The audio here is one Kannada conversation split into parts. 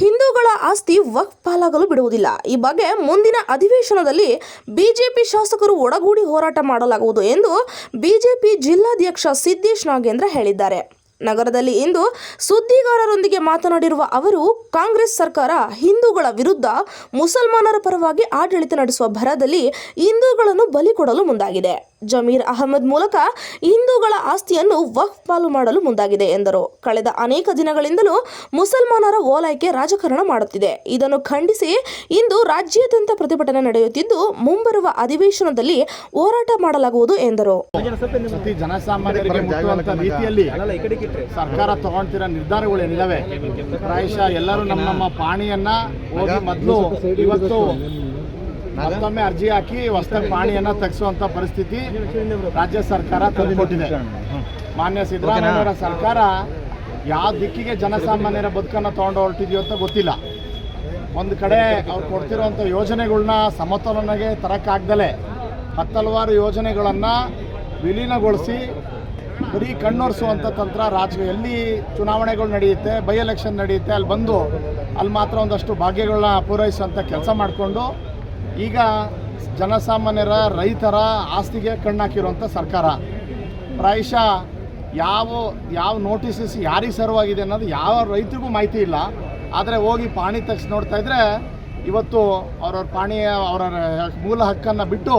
ಹಿಂದೂಗಳ ಆಸ್ತಿ ವಕ್ಫ್ ಪಾಲಾಗಲು ಬಿಡುವುದಿಲ್ಲ. ಈ ಬಗ್ಗೆ ಮುಂದಿನ ಅಧಿವೇಶನದಲ್ಲಿ ಬಿಜೆಪಿ ಶಾಸಕರು ಒಡಗೂಡಿ ಹೋರಾಟ ಮಾಡಲಾಗುವುದು ಎಂದು ಬಿಜೆಪಿ ಜಿಲ್ಲಾಧ್ಯಕ್ಷ ಸಿದ್ದೇಶ್ ನಾಗೇಂದ್ರ ಹೇಳಿದ್ದಾರೆ. ನಗರದಲ್ಲಿ ಇಂದು ಸುದ್ದಿಗಾರರೊಂದಿಗೆ ಮಾತನಾಡಿರುವ ಅವರು, ಕಾಂಗ್ರೆಸ್ ಸರ್ಕಾರ ಹಿಂದೂಗಳ ವಿರುದ್ಧ ಮುಸಲ್ಮಾನರ ಪರವಾಗಿ ಆಡಳಿತ ನಡೆಸುವ ಭರದಲ್ಲಿ ಹಿಂದೂಗಳನ್ನು ಬಲಿ ಕೊಡಲು ಮುಂದಾಗಿದೆ. ಜಮೀರ್ ಅಹಮದ್ ಮೂಲಕ ಹಿಂದೂಗಳ ಆಸ್ತಿಯನ್ನು ವಕ್ಫ್ ಪಾಲು ಮಾಡಲು ಮುಂದಾಗಿದೆ ಎಂದರು. ಕಳೆದ ಅನೇಕ ದಿನಗಳಿಂದಲೂ ಮುಸಲ್ಮಾನರ ಓಲೈಕೆ ರಾಜಕಾರಣ ಮಾಡುತ್ತಿದೆ. ಇದನ್ನು ಖಂಡಿಸಿ ಇಂದು ರಾಜ್ಯಾದ್ಯಂತ ಪ್ರತಿಭಟನೆ ನಡೆಯುತ್ತಿದ್ದು, ಮುಂಬರುವ ಅಧಿವೇಶನದಲ್ಲಿ ಹೋರಾಟ ಮಾಡಲಾಗುವುದು ಎಂದರು. ಸರ್ಕಾರ ತಗೊಳ್ತಿರೋ ನಿರ್ಧಾರಗಳು ಏನಿದಾವೆ? ಪ್ರಾಯಶಃ ಎಲ್ಲರೂ ನಮ್ಮ ನಮ್ಮ ಪಾಣಿಯನ್ನ ಹೋಗಿ ಮೊದಲು ಇವತ್ತು ಮತ್ತೊಮ್ಮೆ ಅರ್ಜಿ ಹಾಕಿ ಹೊಸದಾಗಿ ಪಾಣಿಯನ್ನ ತೆಗೆಸುವಂತ ಪರಿಸ್ಥಿತಿ ರಾಜ್ಯ ಸರ್ಕಾರ ತಂದುಕೊಟ್ಟಿದೆ. ಮಾನ್ಯ ಸಿದ್ದರಾಮಯ್ಯವರ ಸರ್ಕಾರ ಯಾವ ದಿಕ್ಕಿಗೆ ಜನಸಾಮಾನ್ಯರ ಬದುಕನ್ನು ತಗೊಂಡು ಹೊರಟಿದ್ಯೋ ಅಂತ ಗೊತ್ತಿಲ್ಲ. ಒಂದು ಕಡೆ ಅವ್ರು ಕೊಡ್ತಿರುವಂಥ ಯೋಜನೆಗಳನ್ನ ಸಮತೋಲನಗೆ ತರಕ್ಕಾಗ್ದಲೇ ಹತ್ತಲವಾರು ಯೋಜನೆಗಳನ್ನು ವಿಲೀನಗೊಳಿಸಿ ಬರೀ ಕಣ್ಣೊರೆಸುವಂಥ ತಂತ್ರ ರಾಜ್ಯ ಎಲ್ಲಿ ಚುನಾವಣೆಗಳು ನಡೆಯುತ್ತೆ ಬೈ ಎಲೆಕ್ಷನ್ ನಡೆಯುತ್ತೆ ಅಲ್ಲಿ ಬಂದು ಅಲ್ಲಿ ಮಾತ್ರ ಒಂದಷ್ಟು ಭಾಗ್ಯಗಳನ್ನ ಪೂರೈಸುವಂಥ ಕೆಲಸ ಮಾಡಿಕೊಂಡು ಈಗ ಜನಸಾಮಾನ್ಯರ, ರೈತರ ಆಸ್ತಿಗೆ ಕಣ್ಣಾಕಿರುವಂಥ ಸರ್ಕಾರ. ಪ್ರಾಯಶಃ ಯಾವ ಯಾವ ನೋಟಿಸಸ್ ಯಾರಿಗೆ ಸರ್ವಾಗಿದೆ ಅನ್ನೋದು ಯಾವ ರೈತರಿಗೂ ಮಾಹಿತಿ ಇಲ್ಲ. ಆದರೆ ಹೋಗಿ ಪಾಣಿ ತೆಗೆಸಿ ನೋಡ್ತಾ ಇದ್ರೆ ಇವತ್ತು ಅವ್ರವ್ರ ಪಾಣಿಯ, ಅವರ ಮೂಲ ಹಕ್ಕನ್ನು ಬಿಟ್ಟು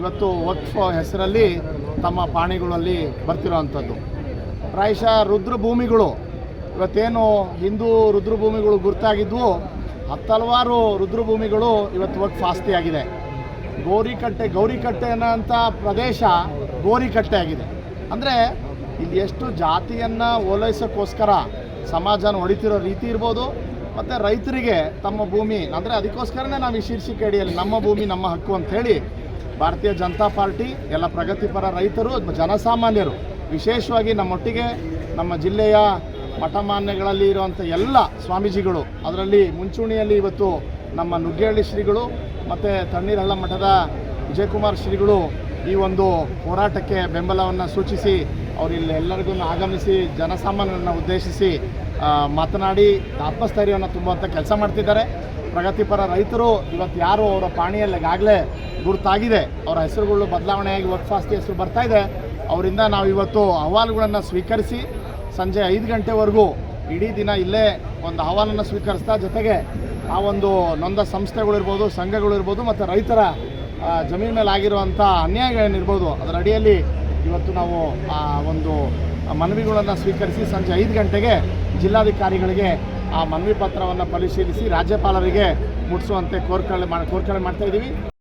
ಇವತ್ತು ವಕ್ಫ್ ಹೆಸರಲ್ಲಿ ತಮ್ಮ ಪಾಣಿಗಳಲ್ಲಿ ಬರ್ತಿರೋವಂಥದ್ದು. ಪ್ರಾಯಶಃ ರುದ್ರಭೂಮಿಗಳು, ಇವತ್ತೇನು ಹಿಂದೂ ರುದ್ರಭೂಮಿಗಳು ಗುರುತಾಗಿದ್ವು ಹತ್ತಲವಾರು ರುದ್ರಭೂಮಿಗಳು ಇವತ್ತು ವಕ್ಫ್ ಆಸ್ತಿಯಾಗಿದೆ ಗೋರಿಕಟ್ಟೆ, ಗೌರಿಕಟ್ಟೆ ಅನ್ನೋಂಥ ಪ್ರದೇಶ ಗೋರಿಕಟ್ಟೆ ಆಗಿದೆ. ಅಂದರೆ ಇಲ್ಲಿ ಎಷ್ಟು ಜಾತಿಯನ್ನು ಓಲೈಸೋಕ್ಕೋಸ್ಕರ ಸಮಾಜನ ಹೊಡಿತಿರೋ ರೀತಿ ಇರ್ಬೋದು, ಮತ್ತು ರೈತರಿಗೆ ತಮ್ಮ ಭೂಮಿ, ಅಂದರೆ ಅದಕ್ಕೋಸ್ಕರನೇ ನಾವು ಈ ಶೀರ್ಷಿಕೆ ಅಡಿಯಲ್ಲಿ ನಮ್ಮ ಭೂಮಿ, ನಮ್ಮ ಹಕ್ಕು ಅಂಥೇಳಿ ಭಾರತೀಯ ಜನತಾ ಪಾರ್ಟಿ, ಎಲ್ಲ ಪ್ರಗತಿಪರ ರೈತರು, ಜನಸಾಮಾನ್ಯರು, ವಿಶೇಷವಾಗಿ ನಮ್ಮೊಟ್ಟಿಗೆ ನಮ್ಮ ಜಿಲ್ಲೆಯ ಮಠಮಾನ್ಯಗಳಲ್ಲಿ ಇರುವಂಥ ಎಲ್ಲ ಸ್ವಾಮೀಜಿಗಳು, ಅದರಲ್ಲಿ ಮುಂಚೂಣಿಯಲ್ಲಿ ಇವತ್ತು ನಮ್ಮ ನುಗ್ಗೇಹಳ್ಳಿ ಶ್ರೀಗಳು ಮತ್ತು ತಣ್ಣೀರಹಳ್ಳ ಮಠದ ವಿಜಯಕುಮಾರ್ ಶ್ರೀಗಳು ಈ ಒಂದು ಹೋರಾಟಕ್ಕೆ ಬೆಂಬಲವನ್ನು ಸೂಚಿಸಿ ಅವರಿಲ್ಲಿ ಎಲ್ಲರಿಗೂ ಆಗಮಿಸಿ, ಜನಸಾಮಾನ್ಯರನ್ನು ಉದ್ದೇಶಿಸಿ ಮಾತನಾಡಿ ಆತ್ಮಸ್ಥೈರ್ಯವನ್ನು ತುಂಬುವಂಥ ಕೆಲಸ ಮಾಡ್ತಿದ್ದಾರೆ. ಪ್ರಗತಿಪರ ರೈತರು ಇವತ್ತು ಯಾರು ಅವರ ಪಾಣಿಯಲ್ಲಿಗಾಗಲೇ ಗುರುತಾಗಿದೆ, ಅವರ ಹೆಸರುಗಳು ಬದಲಾವಣೆಯಾಗಿ ವಕ್ಫಾಸ್ತಿ ಹೆಸರು ಬರ್ತಾ ಇದೆ. ಅವರಿಂದ ನಾವು ಇವತ್ತು ಅಹವಾಲುಗಳನ್ನು ಸ್ವೀಕರಿಸಿ ಸಂಜೆ ಐದು ಗಂಟೆವರೆಗೂ ಇಡೀ ದಿನ ಇಲ್ಲೇ ಒಂದು ಆಹ್ವಾನನ ಸ್ವೀಕರಿಸ್ತಾ, ಜೊತೆಗೆ ಆ ಒಂದು ನೊಂದ ಸಂಸ್ಥೆಗಳಿರ್ಬೋದು, ಸಂಘಗಳಿರ್ಬೋದು, ಮತ್ತು ರೈತರ ಜಮೀನ ಮೇಲೆ ಆಗಿರುವಂಥ ಅನ್ಯಾಯಗಳೇನಿರ್ಬೋದು, ಅದರ ಅಡಿಯಲ್ಲಿ ಇವತ್ತು ನಾವು ಆ ಒಂದು ಮನವಿಗಳನ್ನು ಸ್ವೀಕರಿಸಿ ಸಂಜೆ ಐದು ಗಂಟೆಗೆ ಜಿಲ್ಲಾಧಿಕಾರಿಗಳಿಗೆ ಆ ಮನವಿ ಪತ್ರವನ್ನು ಪರಿಶೀಲಿಸಿ ರಾಜ್ಯಪಾಲರಿಗೆ ಮುಟ್ಟಿಸುವಂತೆ ಕೋರ್ಕಳೆ ಮಾಡಿ ಕೋರ್ಕಳೆ ಮಾಡ್ತಾ ಇದ್ದೀವಿ.